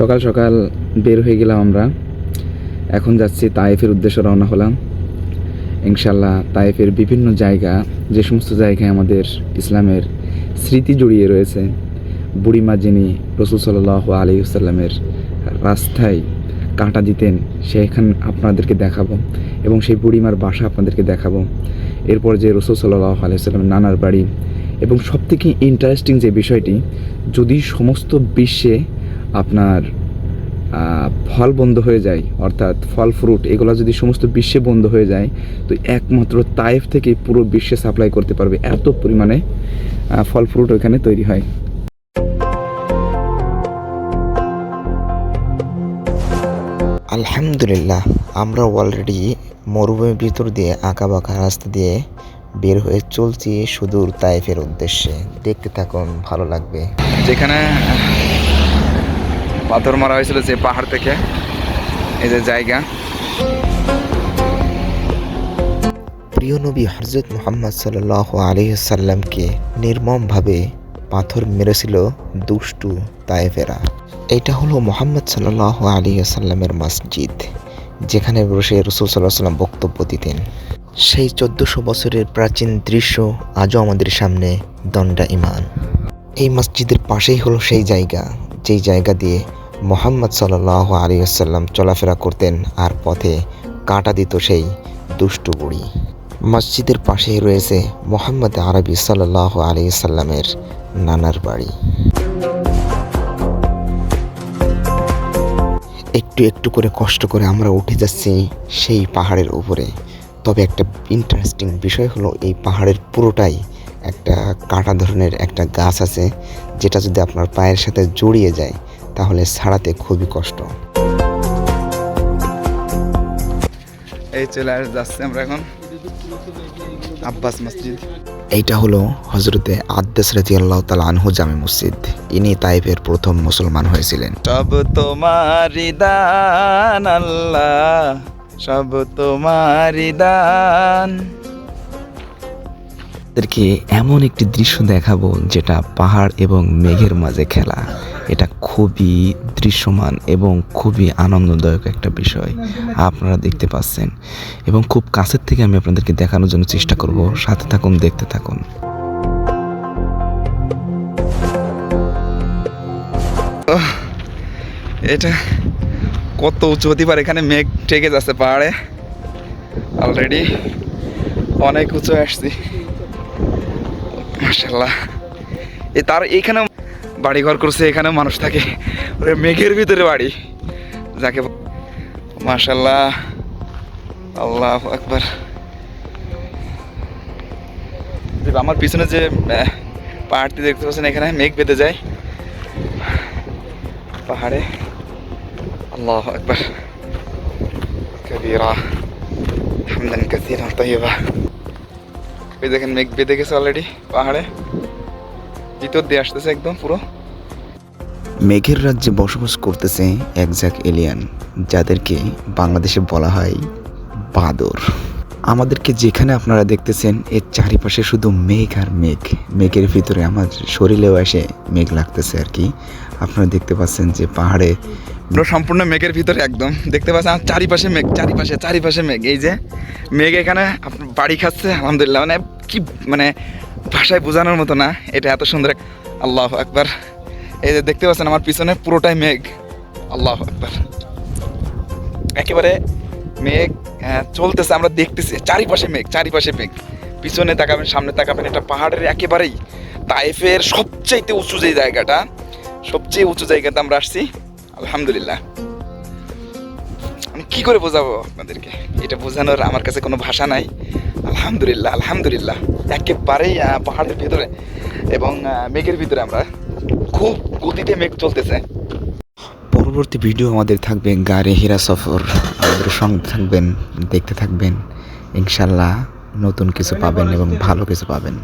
সকাল সকাল বের হয়ে গেলাম আমরা। এখন যাচ্ছি তায়েফের উদ্দেশ্যে রওনা হলাম। ইনশাল্লাহ তায়েফের বিভিন্ন জায়গা, যে সমস্ত জায়গায় আমাদের ইসলামের স্মৃতি জড়িয়ে রয়েছে, বুড়িমা যিনি রসুল সাল্লাহ আলী রাস্তায় কাঁটা দিতেন, সেখান আপনাদেরকে দেখাবো এবং সেই বুড়িমার বাসা আপনাদেরকে দেখাবো। এরপর যে রসুল সাল্লাহ নানার বাড়ি এবং সবথেকে ইন্টারেস্টিং যে বিষয়টি, যদি সমস্ত বিশ্বে আপনার ফল বন্ধ হয়ে যায় অর্থাৎ ফল ফ্রুট এগুলো যদি সমস্ত বিশ্বে বন্ধ হয়ে যায় তো একমাত্র তাইফ থেকে পুরো বিশ্বে সাপ্লাই করতে পারবে এত পরিমাণে ফল ফ্রুট ওইখানে তৈরি হয়। আলহামদুলিল্লাহ আমরা অলরেডি মরুভূমির ভিতর দিয়ে আঁকা বাঁকা রাস্তা দিয়ে বের হয়ে চলছি সুদূর তাইফের উদ্দেশ্যে। দেখতে থাকুন ভালো লাগবে। যেখানে পাথর মারা হয়েছিল যে পাহাড় থেকে। এই যে জায়গা। প্রিয় নবী হজরত মোহাম্মদ সাল্লাহ আলিহাল্লামকে নির্মমভাবে পাথর মেরেছিল দুষ্টু তায়েফেরা। এটা হলো মোহাম্মদ সাল্লাহ আলিয়াল্লামের মসজিদ, যেখানে বসে রসুল সাল্লাহ সাল্লাম বক্তব্য দিতেন। সেই চোদ্দশো বছরের প্রাচীন দৃশ্য আজও আমাদের সামনে দণ্ডা ইমান এই মসজিদের পাশেই হলো সেই জায়গা, যেই জায়গা দিয়ে মোহাম্মদ সাল্লাহ আলিয়াল্লাম চলাফেরা করতেন আর পথে কাটা দিত সেই দুষ্টু বুড়ি। মসজিদের পাশেই রয়েছে মোহাম্মদ আরবি সাল্লাহ আলি সাল্লামের নানার বাড়ি। একটু একটু করে কষ্ট করে আমরা উঠে যাচ্ছি সেই পাহাড়ের উপরে। তবে একটা ইন্টারেস্টিং বিষয় হলো এই পাহাড়ের পুরোটাই একটা কাটা ধরনের একটা গাছ আছে, যেটা যদি আপনার পায়ের সাথে জড়িয়ে যায় তাহলে ছাড়াতে খুবই কষ্ট। এই চলে আস যাচ্ছি আমরা এখন আব্বাস মসজিদ। এইটা হলো হজরতে আদ্দাস রাজি আল্লাহ তালা আনহু জামে মসজিদ। ইনি তাইফের প্রথম মুসলমান হয়েছিলেন। সব তোমারি দান আল্লাহ সব তোমারি দান। তাদেরকে এমন একটি দৃশ্য দেখাবো যেটা পাহাড় এবং মেঘের মাঝে খেলা। এটা খুবই দৃশ্যমান এবং খুবই আনন্দদায়ক একটা বিষয় আপনারা দেখতে পাচ্ছেন। এবং খুব কাছের থেকে আমি আপনাদেরকে দেখানোর জন্য চেষ্টা করব। সাথে থাকুন, দেখতে থাকুন। এটা কত উঁচু হতে পারে? এখানে মেঘ ঠেকে যাচ্ছে পাহাড়ে। অলরেডি অনেক উঁচু আসছি। মার্শাল্লাহ এ তার বাড়ি ঘর করছে, এখানেও মানুষ থাকে। ওরে মেঘের ভিতরে বাড়ি। যাকে মার্শাল্লাহ আল্লাহ একবার আমার পিছনে যে পাহাড়টি দেখতে পাচ্ছেন, এখানে মেঘ বেঁধে যায়। পাহাড়ে। আল্লাহ আকবার। কবিরা। হামদান কাসিরা তৈবা ওই দেখেন মেঘ বেঁধে গেছে অলরেডি পাহাড়ে। ভিতর দিয়ে আসতেছে একদম পুরো। মেঘের রাজ্যে বসবাস করতেছে একজাক এলিয়ান, যাদেরকে বাংলাদেশে বলা হয় বাদর। আমাদেরকে যেখানে আপনারা দেখতেছেন, এর চারিপাশে শুধু মেঘ আর মেঘ। মেঘের ভিতরে আমার শরীরেও এসে মেঘ লাগতেছে আর কি। আপনারা দেখতে পাচ্ছেন যে পাহাড়ে পুরো সম্পূর্ণ মেঘের ভিতরে একদম। দেখতে পাচ্ছেন আমার চারিপাশে মেঘ, চারিপাশে চারিপাশে মেঘ। এই যে মেঘ এখানে বাড়ি খাচ্ছে, আলহামদুলিল্লাহ। মানে কি মানে ভাষায় বোঝানোর মতো না। এটা এত সুন্দর আল্লাহ একবার এই যে দেখতে পাচ্ছেন, আমার পিছনে পুরোটাই মেঘ। আল্লাহ একবার একেবারে মেঘ আহ, চলতেছে আমরা দেখতেছি। চারিপাশে মেঘ চারিপাশে মেঘ। পিছনে তাকাবেন সামনে তাকাবেন এটা পাহাড়ের একেবারেই তাইফের সবচাইতে উঁচু যে জায়গাটা সবচেয়ে উঁচু জায়গাতে আমরা আসছি। আলহামদুলিল্লাহ। আমি কি করে বোঝাবো আপনাদেরকে? এটা বোঝানোর আমার কাছে কোনো ভাষা নাই। আলহামদুলিল্লাহ আলহামদুলিল্লাহ। একেবারেই পাহাড়ের ভিতরে এবং মেঘের ভিতরে আমরা খুব গতিতে মেঘ চলতেছে। পরবর্তী ভিডিও আমাদের থাকবে গাড়ি হীরা সফর। আমাদের সঙ্গে থাকবেন, দেখতে থাকবেন। ইনশাল্লাহ নতুন কিছু পাবেন এবং ভালো কিছু পাবেন।